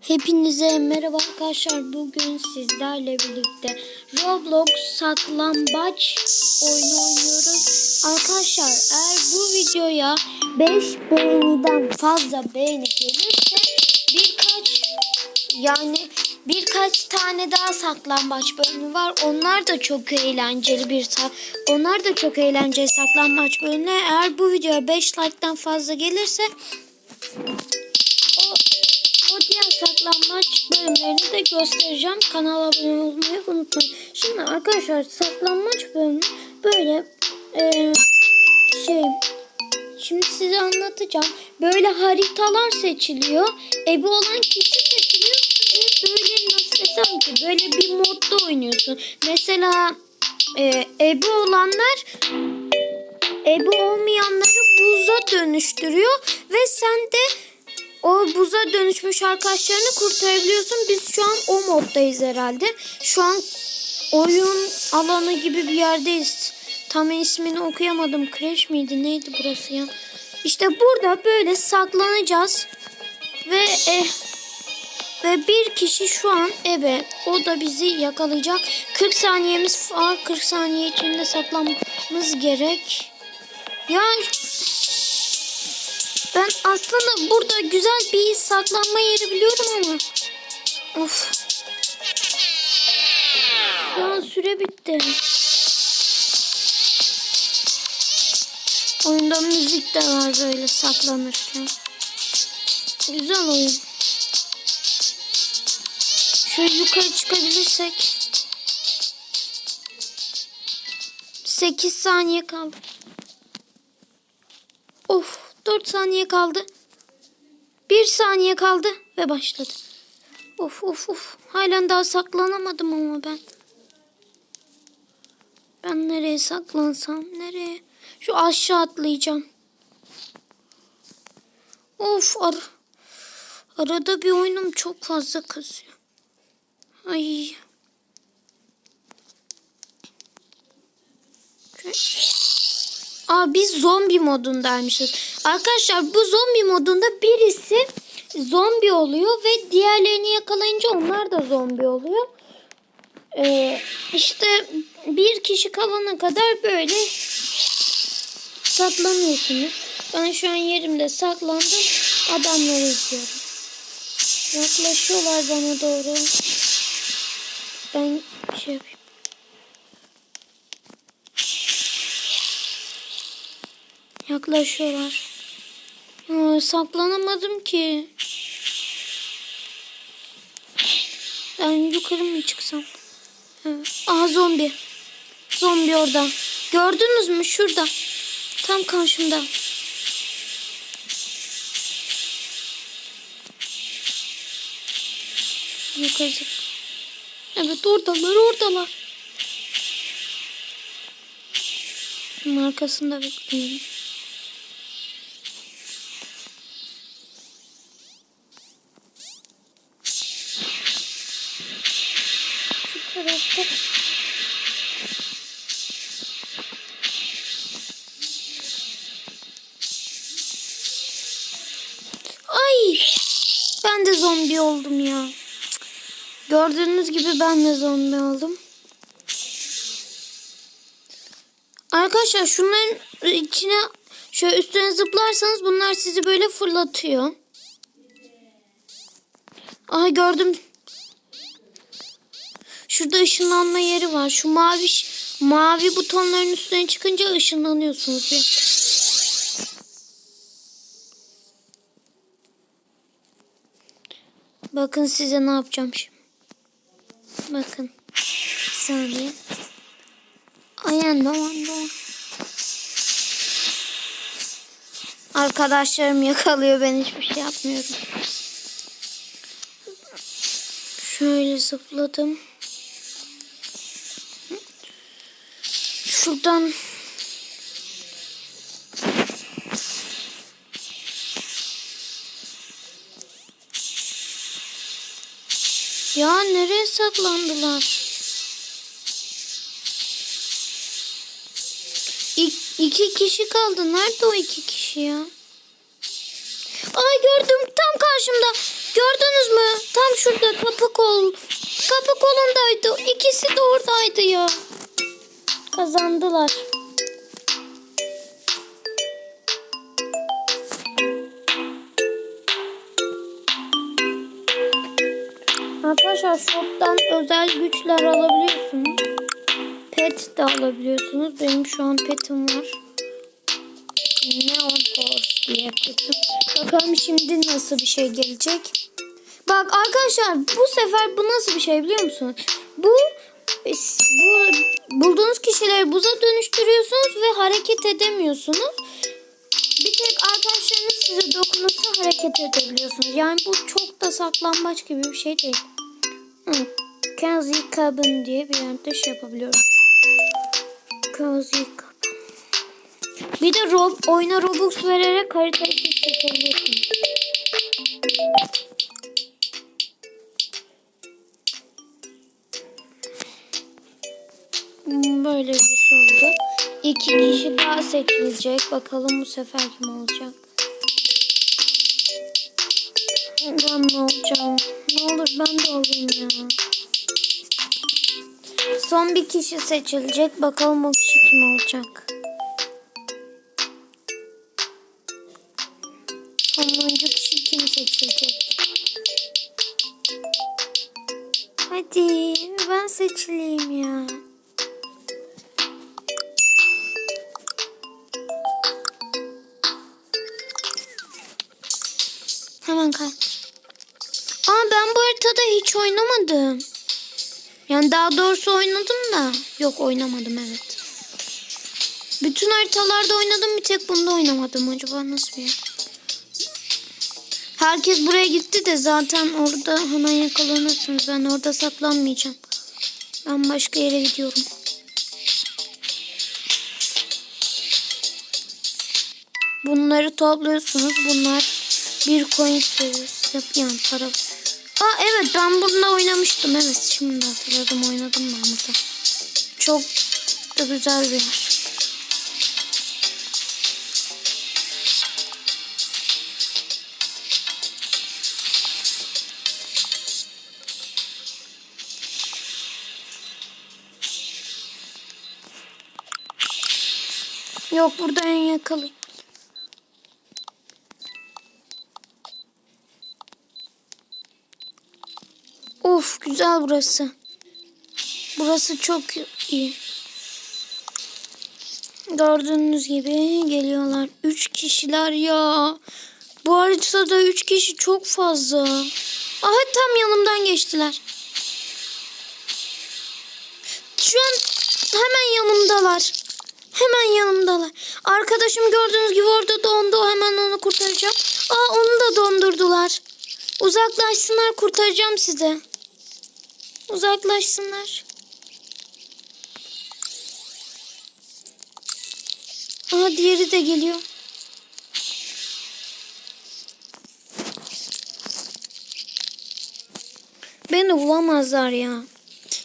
Hepinize merhaba arkadaşlar. Bugün sizlerle birlikte Roblox saklambaç oyunu oynuyoruz. Arkadaşlar eğer bu videoya 5 beğeniden fazla beğeni gelirse birkaç yani birkaç tane daha saklambaç bölümü var. Onlar da çok eğlenceli bir sa- onlar da çok eğlenceli saklambaç bölümü. Eğer bu videoya 5 like'tan fazla gelirse saklambaç bölümlerini de göstereceğim. Kanala abone olmayı unutmayın. Şimdi arkadaşlar saklambaç bölümü böyle e, şey şimdi size anlatacağım. Böyle haritalar seçiliyor. Ebe olan kişi seçiliyor. Ve böyle nasıl desem ki böyle bir modda oynuyorsun. Mesela e, ebe olanlar ebe olmayanları buza dönüştürüyor ve sen de o buza dönüşmüş arkadaşlarını kurtarabiliyorsun. Biz şu an o moddayız herhalde. Şu an oyun alanı gibi bir yerdeyiz. Tam ismini okuyamadım. Crash miydi? Neydi burası ya? İşte burada böyle saklanacağız. Ve e, ve bir kişi şu an ebe. O da bizi yakalayacak. 40 saniyemiz var. 40 saniye içinde saklanmamız gerek. Ya ben aslında burada güzel bir saklanma yeri biliyorum ama. Of. Ya süre bitti. Oyunda müzik de var böyle saklanırken. Güzel oyun. Şöyle yukarı çıkabilirsek. 8 saniye kaldı. Of 4 saniye kaldı. 1 saniye kaldı ve başladı. Of of of. Halen daha saklanamadım ama ben. Ben nereye saklansam? Nereye? Şu aşağı atlayacağım. Of ar arada bir oyunum çok fazla kızıyor. Ay. Şöyle- Aa biz zombi modundaymışız. Arkadaşlar bu zombi modunda birisi zombi oluyor ve diğerlerini yakalayınca onlar da zombi oluyor. Ee, işte bir kişi kalana kadar böyle saklanıyorsunuz. Ben şu an yerimde saklandım. Adamları izliyorum. Yaklaşıyorlar bana doğru. Ben şey yapayım. Yaklaşıyorlar. Ya, saklanamadım ki. Ben yukarı mı çıksam? Evet. Aha zombi. Zombi orada. Gördünüz mü? Şurada. Tam karşımda. Yukarı. Evet oradalar oradalar. Arkasında bekleyelim. Zombi oldum ya. Gördüğünüz gibi ben de zombi oldum. Arkadaşlar şunların içine şöyle üstüne zıplarsanız bunlar sizi böyle fırlatıyor. Aha gördüm. Şurada ışınlanma yeri var. Şu mavi mavi butonların üstüne çıkınca ışınlanıyorsunuz. Bakın size ne yapacağım şimdi. Bakın. Bir saniye. Ayan anda. Arkadaşlarım yakalıyor ben hiçbir şey yapmıyorum. Şöyle zıpladım. Şuradan Ya nereye saklandılar? İ- iki kişi kaldı. Nerede o iki kişi ya? Ay gördüm tam karşımda. Gördünüz mü? Tam şurada kapı kol. Kapı kolundaydı. İkisi de oradaydı ya. Kazandılar. Arkadaşlar shop'tan özel güçler alabiliyorsunuz. Pet de alabiliyorsunuz. Benim şu an petim var. Neon Force diye petim. Bakalım şimdi nasıl bir şey gelecek. Bak arkadaşlar bu sefer bu nasıl bir şey biliyor musunuz? Bu bu bulduğunuz kişileri buza dönüştürüyorsunuz ve hareket edemiyorsunuz. Bir tek arkadaşlarınız size dokunursa hareket edebiliyorsunuz. Yani bu çok da saklambaç gibi bir şey değil. Hı. Cozy Cabin diye bir yerde şey yapabiliyorum. Cozy Cabin. Bir de Rob, oyuna Robux vererek haritayı seçebiliyorsunuz. Böyle bir şey oldu. İki kişi daha seçilecek. Bakalım bu sefer kim olacak? Ben ne olacağım? Ben de olayım ya. Son bir kişi seçilecek. Bakalım o kişi kim olacak? Sonuncu kişi kim seçilecek? Hadi ben seçileyim ya. Hemen kay. Aa ben bu haritada hiç oynamadım. Yani daha doğrusu oynadım da. Yok oynamadım evet. Bütün haritalarda oynadım bir tek bunda oynamadım. Acaba nasıl bir? Herkes buraya gitti de zaten orada hemen yakalanırsınız. Ben orada saklanmayacağım. Ben başka yere gidiyorum. Bunları topluyorsunuz. Bunlar bir coin veriyor. Yani para. Aa evet ben bununla oynamıştım. Evet şimdi hatırladım oynadım ben burada. Çok da güzel bir yer. Yok burada en yakalı. Of güzel burası. Burası çok iyi. Gördüğünüz gibi geliyorlar. Üç kişiler ya. Bu haritada üç kişi çok fazla. Aha tam yanımdan geçtiler. Şu an hemen yanımdalar. Hemen yanımdalar. Arkadaşım gördüğünüz gibi orada dondu. Hemen onu kurtaracağım. Aa onu da dondurdular. Uzaklaşsınlar kurtaracağım sizi. Uzaklaşsınlar. Aa diğeri de geliyor. Beni bulamazlar ya.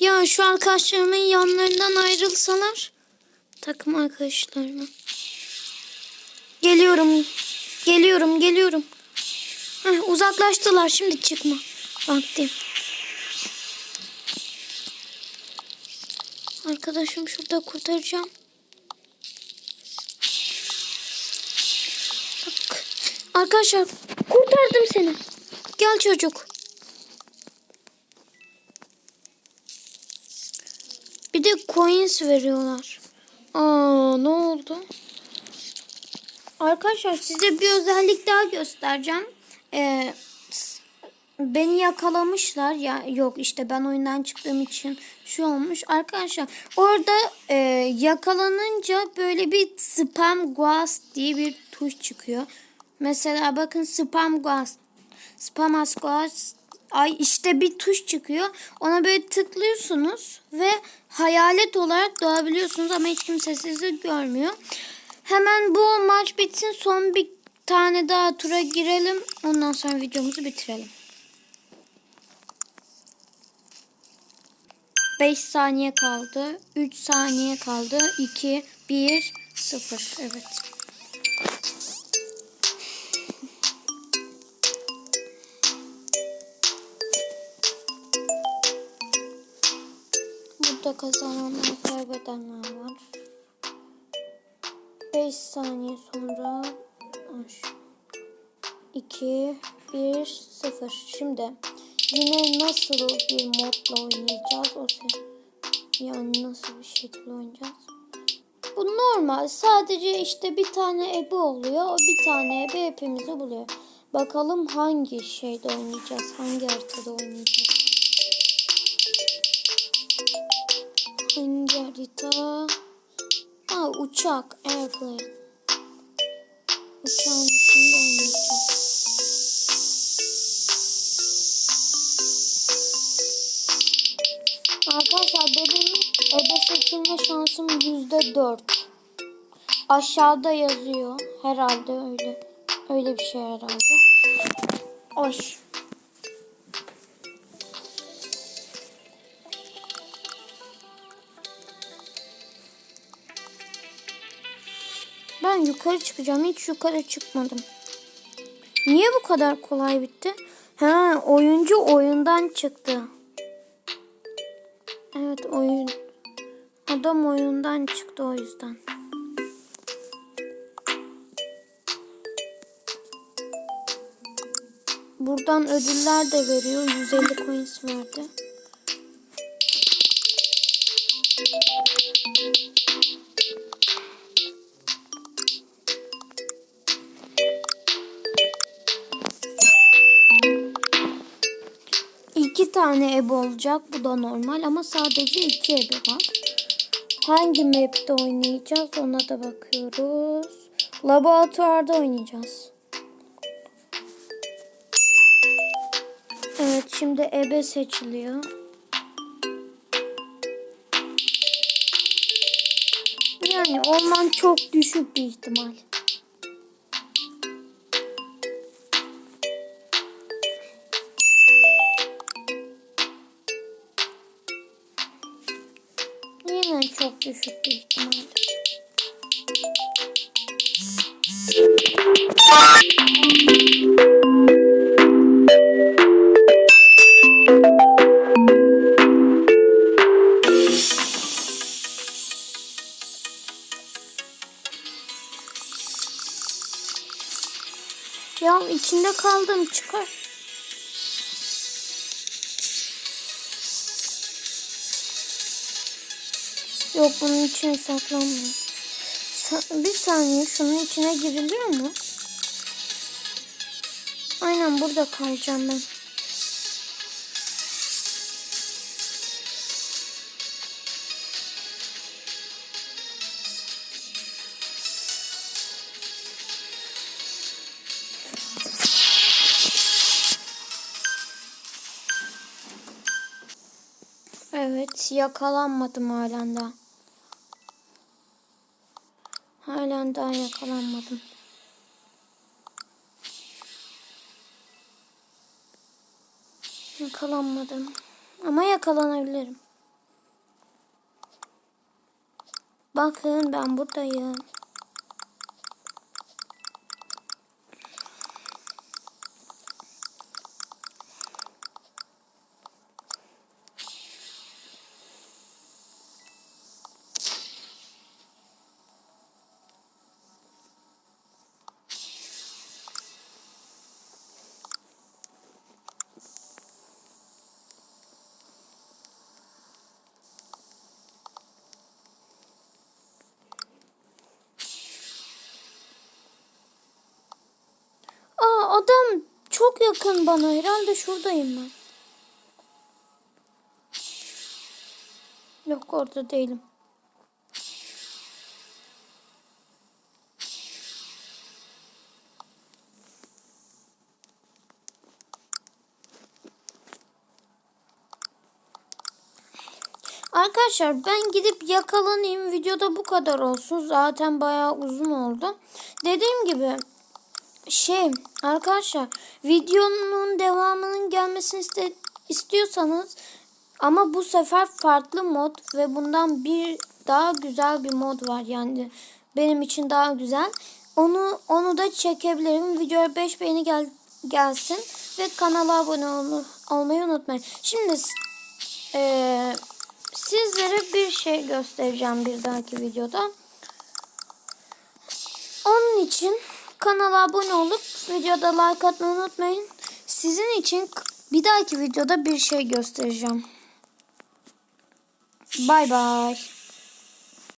Ya şu arkadaşlarımın yanlarından ayrılsalar. Takım arkadaşlarına. Geliyorum. Geliyorum, geliyorum. Heh, uzaklaştılar. Şimdi çıkma. Vakti. Arkadaşım şurada kurtaracağım. Bak. Arkadaşlar kurtardım seni. Gel çocuk. Bir de coins veriyorlar. Aa ne oldu? Arkadaşlar size bir özellik daha göstereceğim. Ee, beni yakalamışlar ya yok işte ben oyundan çıktığım için şu olmuş. Arkadaşlar orada e, yakalanınca böyle bir spam ghost diye bir tuş çıkıyor. Mesela bakın spam ghost spam as ghost ay işte bir tuş çıkıyor. Ona böyle tıklıyorsunuz ve hayalet olarak doğabiliyorsunuz ama hiç kimse sizi görmüyor. Hemen bu maç bitsin. Son bir tane daha tura girelim. Ondan sonra videomuzu bitirelim 5 saniye kaldı. 3 saniye kaldı. 2, 1, 0. Evet. Burada kazananlar kaybedenler var. 5 saniye sonra 2, 1, 0. Şimdi yine nasıl bir modla oynayacağız o se yani nasıl bir şekilde oynayacağız? Bu normal. Sadece işte bir tane ebe oluyor. O bir tane ebe hepimizi buluyor. Bakalım hangi şeyde oynayacağız? Hangi haritada oynayacağız? Hangi harita? Aa uçak. Airplane. Uçağın içinde oynayacağız. Arkadaşlar benim ebe seçilme şansım yüzde dört. Aşağıda yazıyor. Herhalde öyle. Öyle bir şey herhalde. Oy. Ben yukarı çıkacağım. Hiç yukarı çıkmadım. Niye bu kadar kolay bitti? Ha, oyuncu oyundan çıktı. Oyun. Adam oyundan çıktı o yüzden. Buradan ödüller de veriyor. 150 coins verdi. Tane ebe olacak. Bu da normal ama sadece iki ebe var. Hangi map'te oynayacağız ona da bakıyoruz. Laboratuvarda oynayacağız. Evet şimdi ebe seçiliyor. Yani ondan çok düşük bir ihtimal. Yine çok düşük bir ihtimal. Ya içinde kaldım çıkar. Yok bunun içine saklanmıyor. Sa- bir saniye şunun içine giriliyor mu? Aynen burada kalacağım ben. Evet yakalanmadım halen daha. Halen daha yakalanmadım. Yakalanmadım. Ama yakalanabilirim. Bakın ben buradayım. Aa adam çok yakın bana. Herhalde şuradayım ben. Yok orada değilim. Arkadaşlar ben gidip yakalanayım. Videoda bu kadar olsun. Zaten bayağı uzun oldu. Dediğim gibi şey arkadaşlar videonun devamının gelmesini iste, istiyorsanız ama bu sefer farklı mod ve bundan bir daha güzel bir mod var yani benim için daha güzel. Onu onu da çekebilirim. Videoya 5 beğeni gel, gelsin ve kanala abone ol, olmayı unutmayın. Şimdi eee size bir şey göstereceğim bir dahaki videoda. Onun için kanala abone olup videoda like atmayı unutmayın. Sizin için bir dahaki videoda bir şey göstereceğim. Bay bay.